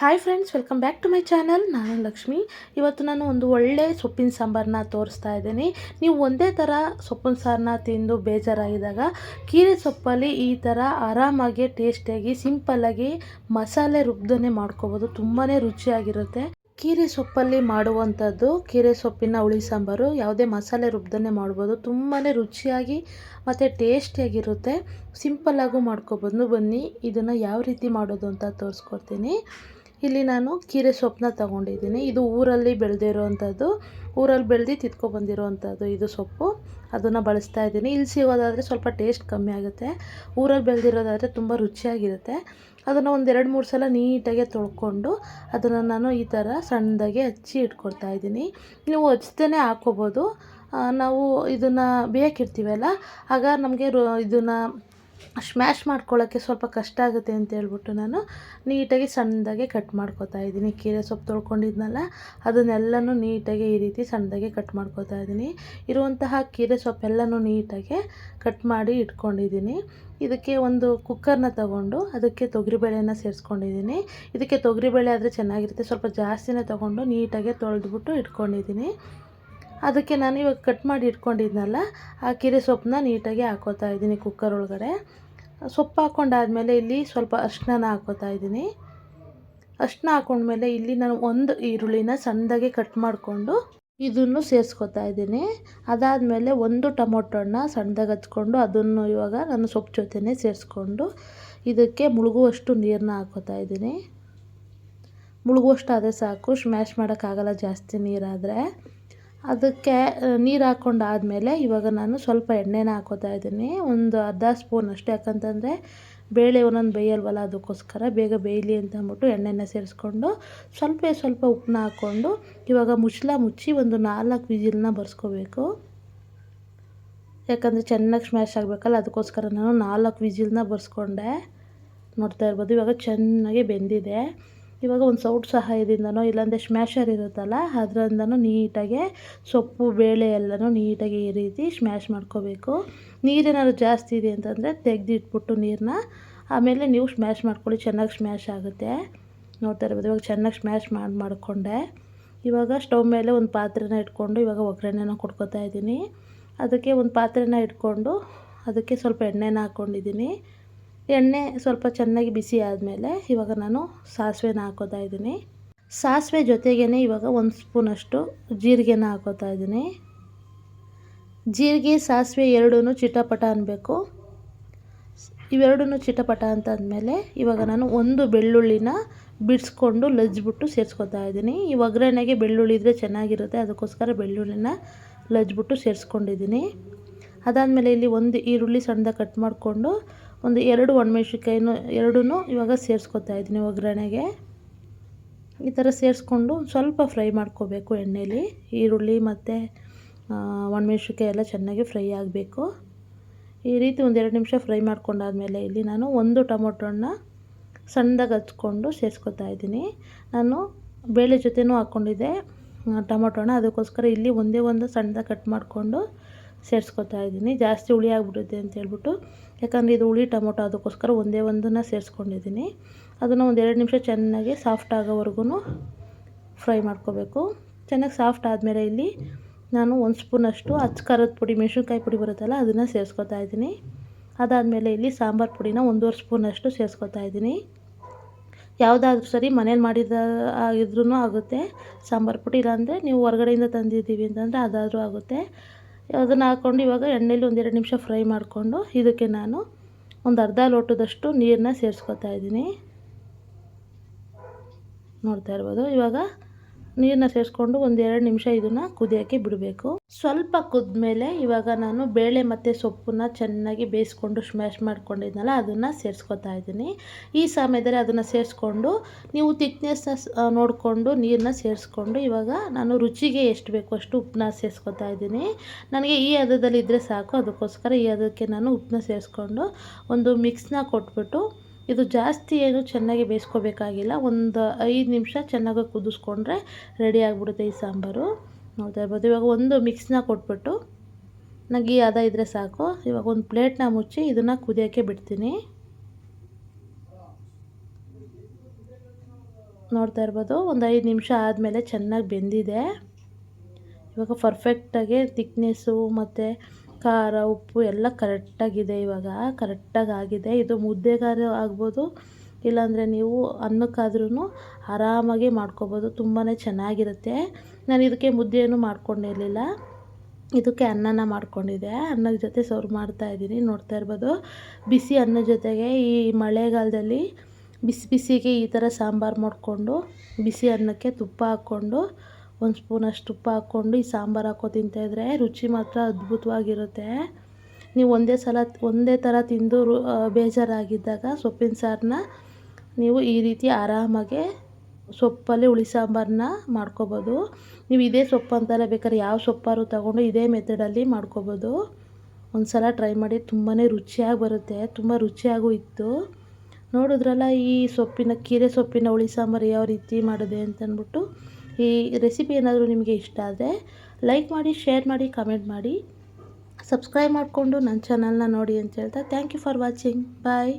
Hi friends welcome back to my channel ನಾನು ಲಕ್ಷ್ಮಿ. ಇವತ್ತು ನಾನು ಒಂದು ಒಳ್ಳೆ ಸೊಪ್ಪಿನ ಸಾಂಬಾರನ್ನ ತೋರಿಸ್ತಾ ಇದ್ದೀನಿ. ನೀವು ಒಂದೇ ಥರ ಸೊಪ್ಪಿನ ಸಾರನ್ನ ತಿಂದು ಬೇಜಾರಾಗಿದ್ದಾಗ ಕೀರೆ ಸೊಪ್ಪಲ್ಲಿ ಈ ಥರ ಆರಾಮಾಗಿ, ಟೇಸ್ಟಿಯಾಗಿ ಸಿಂಪಲ್ಲಾಗಿ ಮಸಾಲೆ ರುಬ್ದನೆ ಮಾಡ್ಕೋಬೋದು. ತುಂಬಾ ರುಚಿಯಾಗಿರುತ್ತೆ. ಕೀರೆ ಸೊಪ್ಪಲ್ಲಿ ಮಾಡುವಂಥದ್ದು ಕೀರೆ ಸೊಪ್ಪಿನ ಹುಳಿ ಸಾಂಬಾರು, ಯಾವುದೇ ಮಸಾಲೆ ರುಬ್ಬದನ್ನೇ ಮಾಡ್ಬೋದು. ತುಂಬಾ ರುಚಿಯಾಗಿ ಮತ್ತು ಟೇಸ್ಟಿಯಾಗಿರುತ್ತೆ. ಸಿಂಪಲ್ಲಾಗೂ ಮಾಡ್ಕೊಬೋದು. ಬನ್ನಿ, ಇದನ್ನು ಯಾವ ರೀತಿ ಮಾಡೋದು ಅಂತ ತೋರಿಸ್ಕೊಡ್ತೀನಿ. ಇಲ್ಲಿ ನಾನು ಕೀರೆ ಸೊಪ್ಪನ್ನ ತಗೊಂಡಿದ್ದೀನಿ. ಇದು ಊರಲ್ಲಿ ಬೆಳೆದಿರೋವಂಥದ್ದು ಊರಲ್ಲಿ ಬೆಳೆದು ತಿತ್ಕೊಬಂದಿರೋವಂಥದ್ದು ಇದು ಸೊಪ್ಪು. ಅದನ್ನು ಬಳಸ್ತಾ ಇದ್ದೀನಿ. ಇಲ್ಲಿ ಸಿಗೋದಾದರೆ ಸ್ವಲ್ಪ ಟೇಸ್ಟ್ ಕಮ್ಮಿ ಆಗುತ್ತೆ. ಊರಲ್ಲಿ ಬೆಳೆದಿರೋದಾದರೆ ತುಂಬ ರುಚಿಯಾಗಿರುತ್ತೆ. ಅದನ್ನು ಒಂದೆರಡು ಮೂರು ಸಲ ನೀಟಾಗಿ ತೊಳ್ಕೊಂಡು ಅದನ್ನು ನಾನು ಈ ಥರ ಸಣ್ಣದಾಗಿ ಹಚ್ಚಿ ಇಟ್ಕೊಳ್ತಾ ಇದ್ದೀನಿ. ನೀವು ಹಚ್ಚದೇ ಹಾಕ್ಕೋಬೋದು ನಾವು ಇದನ್ನು ಬೇಯಕ್ಕಿಡ್ತೀವಲ್ಲ ಆಗ ನಮಗೆ ರು, ಇದನ್ನು ಸ್ಮ್ಯಾಶ್ ಮಾಡ್ಕೊಳ್ಳೋಕ್ಕೆ ಸ್ವಲ್ಪ ಕಷ್ಟ ಆಗುತ್ತೆ ಅಂತ ಹೇಳ್ಬಿಟ್ಟು ನಾನು ನೀಟಾಗಿ ಸಣ್ಣದಾಗೆ ಕಟ್ ಮಾಡ್ಕೊತಾ ಇದ್ದೀನಿ. ಕೀರೆ ಸೊಪ್ಪು ತೊಳ್ಕೊಂಡಿದ್ನಲ್ಲ, ಅದನ್ನೆಲ್ಲನೂ ನೀಟಾಗಿ ಈ ರೀತಿ ಸಣ್ಣದಾಗೆ ಕಟ್ ಮಾಡ್ಕೊತಾ ಇದ್ದೀನಿ. ಇರುವಂತಹ ಕೀರೆ ಸೊಪ್ಪೆಲ್ಲನೂ ನೀಟಾಗಿ ಕಟ್ ಮಾಡಿ ಇಟ್ಕೊಂಡಿದ್ದೀನಿ. ಇದಕ್ಕೆ ಒಂದು ಕುಕ್ಕರ್ನ ತಗೊಂಡು ಅದಕ್ಕೆ ತೊಗರಿಬೇಳೆನ ಸೇರಿಸ್ಕೊಂಡಿದ್ದೀನಿ. ಇದಕ್ಕೆ ತೊಗರಿಬೇಳೆ ಆದರೆ ಚೆನ್ನಾಗಿರುತ್ತೆ, ಸ್ವಲ್ಪ ಜಾಸ್ತಿನೇ ತೊಗೊಂಡು ನೀಟಾಗಿ ತೊಳೆದ್ಬಿಟ್ಟು ಇಟ್ಕೊಂಡಿದ್ದೀನಿ. ಅದಕ್ಕೆ ನಾನು ಇವಾಗ ಕಟ್ ಮಾಡಿ ಇಟ್ಕೊಂಡಿದ್ನಲ್ಲ, ಆ ಕೀರೆ ಸೊಪ್ಪನ್ನ ನೀಟಾಗಿ ಹಾಕೋತಾ ಇದ್ದೀನಿ ಕುಕ್ಕರ್ ಒಳಗಡೆ. ಸೊಪ್ಪು ಹಾಕ್ಕೊಂಡಾದಮೇಲೆ ಇಲ್ಲಿ ಸ್ವಲ್ಪ ಅರ್ಶಿನ ಹಾಕೋತಾ ಇದ್ದೀನಿ. ಅರ್ಶಿನ ಹಾಕೊಂಡ್ಮೇಲೆ ಇಲ್ಲಿ ನಾನು ಒಂದು ಈರುಳ್ಳಿನ ಸಣ್ಣದಾಗಿ ಕಟ್ ಮಾಡಿಕೊಂಡು ಇದನ್ನು ಸೇರಿಸ್ಕೊತಾ ಇದ್ದೀನಿ. ಅದಾದಮೇಲೆ ಒಂದು ಟೊಮೊಟೊನ ಸಣ್ಣದಾಗಿ ಹಚ್ಕೊಂಡು ಅದನ್ನು ಇವಾಗ ನಾನು ಸೊಪ್ಪು ಜೊತೆನೇ ಸೇರಿಸ್ಕೊಂಡು ಇದಕ್ಕೆ ಮುಳುಗುವಷ್ಟು ನೀರನ್ನ ಹಾಕೋತಾ ಇದ್ದೀನಿ. ಮುಳುಗುವಷ್ಟು ಆದರೆ ಸಾಕು ಸ್ಮ್ಯಾಶ್ ಮಾಡೋಕ್ಕಾಗಲ್ಲ ಜಾಸ್ತಿ ನೀರಾದರೆ. ಅದಕ್ಕೆ ನೀರು ಹಾಕ್ಕೊಂಡಾದ್ಮೇಲೆ ಇವಾಗ ನಾನು ಸ್ವಲ್ಪ ಎಣ್ಣೆನ ಹಾಕೋತಾ ಇದ್ದೀನಿ. ಒಂದು ಅರ್ಧ ಸ್ಪೂನ್ ಅಷ್ಟು. ಯಾಕಂತಂದರೆ ಬೇಳೆ ಒಂದೊಂದು ಬೇಯಲ್ವಲ್ಲ ಅದಕ್ಕೋಸ್ಕರ ಬೇಗ ಬೇಯಲಿ ಅಂತ ಅಂದ್ಬಿಟ್ಟು ಎಣ್ಣೆನ ಸೇರಿಸ್ಕೊಂಡು ಸ್ವಲ್ಪ ಸ್ವಲ್ಪ ಉಪ್ಪನ್ನ ಹಾಕ್ಕೊಂಡು ಇವಾಗ ಮುಚ್ಚಲ ಮುಚ್ಚಿ ಒಂದು ನಾಲ್ಕು ವಿಜಿಲ್ನ ಬರ್ಸ್ಕೋಬೇಕು. ಯಾಕಂದರೆ ಚೆನ್ನಾಗಿ ಸ್ಮ್ಯಾಶ್ ಆಗಬೇಕಲ್ಲ, ಅದಕ್ಕೋಸ್ಕರ ನಾನು ನಾಲ್ಕು ವಿಜಿಲ್ನ ಬರ್ಸ್ಕೊಂಡೆ. ನೋಡ್ತಾ ಇರ್ಬೋದು. ಇವಾಗ ಚೆನ್ನಾಗಿ ಬೆಂದಿದೆ. ಇವಾಗ ಒಂದು ಸೌಟ್ ಸಹಾಯದಿಂದನೋ, ಇಲ್ಲಾಂದರೆ ಸ್ಮ್ಯಾಶರ್ ಇರುತ್ತಲ್ಲ, ಅದರಿಂದನೂ ನೀಟಾಗಿ ಸೊಪ್ಪು, ಬೇಳೆ ಎಲ್ಲನೂ ನೀಟಾಗಿ ಈ ರೀತಿ ಸ್ಮ್ಯಾಶ್ ಮಾಡ್ಕೋಬೇಕು. ನೀರೇನಾದ್ರು ಜಾಸ್ತಿ ಇದೆ ಅಂತಂದರೆ ತೆಗೆದಿಟ್ಬಿಟ್ಟು ನೀರನ್ನ ಆಮೇಲೆ ನೀವು ಸ್ಮ್ಯಾಶ್ ಮಾಡ್ಕೊಳ್ಳಿ, ಚೆನ್ನಾಗಿ ಸ್ಮ್ಯಾಶ್ ಆಗುತ್ತೆ. ನೋಡ್ತಾ ಇರ್ಬೋದು, ಇವಾಗ ಚೆನ್ನಾಗಿ ಸ್ಮ್ಯಾಶ್ ಮಾಡಿ, ಮಾಡಿಕೊಂಡೆ. ಇವಾಗ ಸ್ಟವ್ ಮೇಲೆ ಒಂದು ಪಾತ್ರೆನ ಇಟ್ಕೊಂಡು ಇವಾಗ ಒಗ್ಗರಣೆನ ಕೊಡ್ಕೊತಾ ಇದ್ದೀನಿ. ಅದಕ್ಕೆ ಒಂದು ಪಾತ್ರೆನ ಇಟ್ಕೊಂಡು ಅದಕ್ಕೆ ಸ್ವಲ್ಪ ಎಣ್ಣೆನ ಹಾಕ್ಕೊಂಡಿದ್ದೀನಿ ಎಣ್ಣೆ ಸ್ವಲ್ಪ ಚೆನ್ನಾಗಿ ಬಿಸಿ ಆದಮೇಲೆ ಇವಾಗ ನಾನು ಸಾಸಿವೆನ ಹಾಕೋತಾ ಇದ್ದೀನಿ. ಸಾಸಿವೆ ಜೊತೆಗೇ ಇವಾಗ ಒಂದು ಸ್ಪೂನಷ್ಟು ಜೀರಿಗೆನ ಹಾಕೋತಾ ಇದ್ದೀನಿ. ಜೀರಿಗೆ, ಸಾಸಿವೆ ಎರಡೂ ಚಿಟಪಟ ಅನ್ನಬೇಕು ಇವೆರಡೂ ಚಿಟಪಟ ಅಂತ ಅಂದಮೇಲೆ ಇವಾಗ ನಾನು ಒಂದು ಬೆಳ್ಳುಳ್ಳಿನ ಬಿಡಿಸ್ಕೊಂಡು ಲಜ್ಜಿಬಿಟ್ಟು ಸೇರಿಸ್ಕೊತಾ ಇದ್ದೀನಿ. ಈ ಒಗ್ಗರಣೆಗೆ ಬೆಳ್ಳುಳ್ಳಿ ಇದ್ದರೆ ಚೆನ್ನಾಗಿರುತ್ತೆ, ಅದಕ್ಕೋಸ್ಕರ ಬೆಳ್ಳುಳ್ಳಿನ ಲಜ್ಜಿಬಿಟ್ಟು ಸೇರಿಸ್ಕೊಂಡಿದ್ದೀನಿ. ಅದಾದಮೇಲೆ ಇಲ್ಲಿ ಒಂದು ಈರುಳ್ಳಿ ಸಣ್ಣದಾಗಿ ಕಟ್ ಮಾಡಿಕೊಂಡು ಒಂದು ಎರಡು ಒಣಮೆಣ್ಸಿನ್ಕಾಯಿನೂ ಎರಡೂ ಇವಾಗ ಸೇರಿಸ್ಕೊತಾ ಇದ್ದೀನಿ ಒಗ್ಗರಣೆಗೆ. ಈ ಥರ ಸೇರಿಸ್ಕೊಂಡು ಸ್ವಲ್ಪ ಫ್ರೈ ಮಾಡ್ಕೋಬೇಕು ಎಣ್ಣೆಯಲ್ಲಿ ಈರುಳ್ಳಿ ಮತ್ತು ಒಣಮೆಣ್ಸಿನ್ಕಾಯಿ ಎಲ್ಲ ಚೆನ್ನಾಗಿ ಫ್ರೈ ಆಗಬೇಕು. ಈ ರೀತಿ ಒಂದೆರಡು ನಿಮಿಷ ಫ್ರೈ ಮಾಡ್ಕೊಂಡಾದ್ಮೇಲೆ ಇಲ್ಲಿ ನಾನು ಒಂದು ಟೊಮೊಟೊನ ಸಣ್ಣದಾಗಿ ಹಚ್ಕೊಂಡು ಸೇರಿಸ್ಕೊತಾ ಇದ್ದೀನಿ. ನಾನು ಬೇಳೆ ಜೊತೆನೂ ಹಾಕ್ಕೊಂಡಿದ್ದೆ ಟೊಮೊಟೊನ. ಅದಕ್ಕೋಸ್ಕರ ಇಲ್ಲಿ ಒಂದೇ ಒಂದು ಸಣ್ಣದಾಗಿ ಕಟ್ ಮಾಡಿಕೊಂಡು ಸೇರಿಸ್ಕೊತಾ ಇದ್ದೀನಿ. ಜಾಸ್ತಿ ಹುಳಿ ಆಗಿಬಿಡುತ್ತೆ ಅಂತ ಹೇಳ್ಬಿಟ್ಟು. ಯಾಕಂದರೆ ಇದು ಹುಳಿ ಟೊಮೊಟೊ ಅದಕ್ಕೋಸ್ಕರ ಒಂದೇ ಒಂದನ್ನು ಸೇರಿಸ್ಕೊಂಡಿದ್ದೀನಿ. ಅದನ್ನು ಒಂದು ಎರಡು ನಿಮಿಷ ಚೆನ್ನಾಗಿ ಸಾಫ್ಟ್ ಆಗೋವರೆಗೂ ಫ್ರೈ ಮಾಡ್ಕೋಬೇಕು. ಚೆನ್ನಾಗಿ ಸಾಫ್ಟ್ ಆದಮೇಲೆ ಇಲ್ಲಿ ನಾನು ಒಂದು ಸ್ಪೂನಷ್ಟು ಅಚ್ಚ ಖಾರದ ಪುಡಿ, ಮೆಣಸಿನ್ಕಾಯಿ ಪುಡಿ ಬರುತ್ತಲ್ಲ ಅದನ್ನು ಸೇರಿಸ್ಕೊತಾ ಇದ್ದೀನಿ. ಅದಾದಮೇಲೆ ಇಲ್ಲಿ ಸಾಂಬಾರು ಪುಡಿನ ಒಂದೂವರೆ ಸ್ಪೂನಷ್ಟು ಸೇರಿಸ್ಕೊತಾ ಇದ್ದೀನಿ. ಯಾವುದಾದ್ರೂ ಸರಿ ಮನೇಲಿ ಮಾಡಿದ ಆಗಿದ್ರೂ ಆಗುತ್ತೆ. ಸಾಂಬಾರು ಪುಡಿ ಇಲ್ಲಾಂದರೆ ನೀವು ಹೊರಗಡೆಯಿಂದ ತಂದಿದ್ದೀವಿ ಅಂತಂದರೆ ಅದಾದರೂ ಆಗುತ್ತೆ. ಅದನ್ನು ಹಾಕ್ಕೊಂಡು ಇವಾಗ ಎಣ್ಣೆಲಿ ಒಂದೆರಡು ನಿಮಿಷ ಫ್ರೈ ಮಾಡಿಕೊಂಡು ಇದಕ್ಕೆ ನಾನು ಒಂದು ಅರ್ಧ ಲೋಟದಷ್ಟು ನೀರನ್ನ ಸೇರಿಸ್ಕೊತಾ ಇದ್ದೀನಿ. ನೋಡ್ತಾ ಇರ್ಬೋದು. ಇವಾಗ ನೀರನ್ನ ಸೇರಿಸ್ಕೊಂಡು ಒಂದು ಎರಡು ನಿಮಿಷ ಇದನ್ನು ಕುದಿಯೋಕ್ಕೆ ಬಿಡಬೇಕು. ಸ್ವಲ್ಪ ಕುದ್ಮೇಲೆ ಇವಾಗ ನಾನು ಬೇಳೆ ಮತ್ತು ಸೊಪ್ಪನ್ನ ಚೆನ್ನಾಗಿ ಬೇಯಿಸ್ಕೊಂಡು ಸ್ಮ್ಯಾಶ್ ಮಾಡ್ಕೊಂಡಿದ್ನಲ್ಲ, ಅದನ್ನು ಸೇರಿಸ್ಕೊತಾ ಇದ್ದೀನಿ. ಈ ಸಮಯದಲ್ಲಿ ಅದನ್ನು ಸೇರಿಸ್ಕೊಂಡು ನೀವು ತಿಕ್ನೆಸ್ನ ನೋಡಿಕೊಂಡು ನೀರನ್ನ ಸೇರಿಸ್ಕೊಂಡು ಇವಾಗ ನಾನು ರುಚಿಗೆ ಎಷ್ಟು ಬೇಕು ಅಷ್ಟು ಉಪ್ಪನ್ನ ಸೇರಿಸ್ಕೊತಾ ಇದ್ದೀನಿ. ನನಗೆ ಈ ಹದದಲ್ಲಿ ಇದ್ದರೆ ಸಾಕು, ಅದಕ್ಕೋಸ್ಕರ ಈ ಹದಕ್ಕೆ ನಾನು ಉಪ್ಪನ್ನ ಸೇರಿಸ್ಕೊಂಡು ಒಂದು ಮಿಕ್ಸ್ನ ಕೊಟ್ಬಿಟ್ಟು ಇದು ಜಾಸ್ತಿ ಏನು ಚೆನ್ನಾಗಿ ಬೇಯಿಸ್ಕೋಬೇಕಾಗಿಲ್ಲ. ಒಂದು ಐದು ನಿಮಿಷ ಚೆನ್ನಾಗಿ ಕುದಿಸ್ಕೊಂಡ್ರೆ ರೆಡಿ ಆಗಿಬಿಡುತ್ತೆ ಈ ಸಾಂಬಾರು. ನೋಡ್ತಾ ಇರ್ಬೋದು ಇವಾಗ ಒಂದು ಮಿಕ್ಸ್ನ ಕೊಟ್ಬಿಟ್ಟು ನಗಿ ಹದ ಇದ್ದರೆ ಸಾಕು. ಇವಾಗ ಒಂದು ಪ್ಲೇಟ್ನ ಮುಚ್ಚಿ ಇದನ್ನು ಕುದಿಯೋಕ್ಕೆ ಬಿಡ್ತೀನಿ. ನೋಡ್ತಾ ಇರ್ಬೋದು, ಒಂದು ಐದು ನಿಮಿಷ ಆದಮೇಲೆ ಚೆನ್ನಾಗಿ ಬೆಂದಿದೆ. ಇವಾಗ ಪರ್ಫೆಕ್ಟಾಗಿ ತಿಕ್ನೆಸ್ಸು ಮತ್ತು ಖಾರ, ಉಪ್ಪು ಎಲ್ಲ ಕರೆಕ್ಟಾಗಿದೆ ಇವಾಗ. ಕರೆಕ್ಟಾಗಿ ಆಗಿದೆ. ಇದು ಮುದ್ದೆಗಾರು ಆಗ್ಬೋದು, ಇಲ್ಲಾಂದರೆ ನೀವು ಅನ್ನಕ್ಕಾದ್ರೂ ಆರಾಮಾಗಿ ಮಾಡ್ಕೊಬೋದು. ತುಂಬಾ ಚೆನ್ನಾಗಿರುತ್ತೆ. ನಾನು ಇದಕ್ಕೆ ಮುದ್ದೆಯನ್ನು ಮಾಡ್ಕೊಂಡಿರಲಿಲ್ಲ ಇದಕ್ಕೆ ಅನ್ನನ ಮಾಡ್ಕೊಂಡಿದ್ದೆ. ಅನ್ನದ ಜೊತೆ ಸರ್ವ್ ಮಾಡ್ತಾಯಿದ್ದೀನಿ ನೋಡ್ತಾ ಇರ್ಬೋದು. ಬಿಸಿ ಅನ್ನದ ಜೊತೆಗೆ ಈ ಮಳೆಗಾಲದಲ್ಲಿ ಬಿಸಿ ಬಿಸಿಗೆ ಈ ಥರ ಸಾಂಬಾರು ಮಾಡಿಕೊಂಡು, ಬಿಸಿ ಅನ್ನಕ್ಕೆ ತುಪ್ಪ ಹಾಕ್ಕೊಂಡು ಒಂದು ಸ್ಪೂನಷ್ಟು ತುಪ್ಪ ಹಾಕ್ಕೊಂಡು ಈ ಸಾಂಬಾರು ಹಾಕೋ ತಿಂತಾಯಿದ್ರೆ ರುಚಿ ಮಾತ್ರ ಅದ್ಭುತವಾಗಿರುತ್ತೆ. ನೀವು ಒಂದೇ ಸಲ ಒಂದೇ ಥರ ತಿಂದು ಬೇಜಾರಾಗಿದ್ದಾಗ ಸೊಪ್ಪಿನ ಸಾರನ್ನ ನೀವು ಈ ರೀತಿ ಆರಾಮಾಗೆ ಸೊಪ್ಪಲ್ಲಿ ಹುಳಿ ಸಾಂಬಾರನ್ನ ಮಾಡ್ಕೊಬೋದು. ನೀವು ಇದೇ ಸೊಪ್ಪು ಅಂತಲೇ ಬೇಕಾದ್ರೆ ಯಾವ ಸೊಪ್ಪಾರು ತಗೊಂಡು ಇದೇ ಮೆಥಡಲ್ಲಿ ಮಾಡ್ಕೊಬೋದು. ಒಂದು ಸಲ ಟ್ರೈ ಮಾಡಿ ತುಂಬಾ ರುಚಿಯಾಗಿ ಬರುತ್ತೆ, ತುಂಬ ರುಚಿಯಾಗೂ ಇತ್ತು. ನೋಡಿದ್ರಲ್ಲ ಈ ಸೊಪ್ಪಿನ, ಕೀರೆ ಸೊಪ್ಪಿನ ಹುಳಿ ಸಾಂಬಾರು ಯಾವ ರೀತಿ ಮಾಡಿದೆ ಅಂತಂದ್ಬಿಟ್ಟು ಈ ರೆಸಿಪಿ ಏನಾದರೂ ನಿಮಗೆ ಇಷ್ಟ ಆದರೆ ಲೈಕ್ ಮಾಡಿ ಶೇರ್ ಮಾಡಿ ಕಮೆಂಟ್ ಮಾಡಿ. ಸಬ್ಸ್ಕ್ರೈಬ್ ಮಾಡಿಕೊಂಡು ನನ್ನ ಚಾನಲ್ನ ನೋಡಿ ಅಂತ ಹೇಳ್ತಾ thank you for watching bye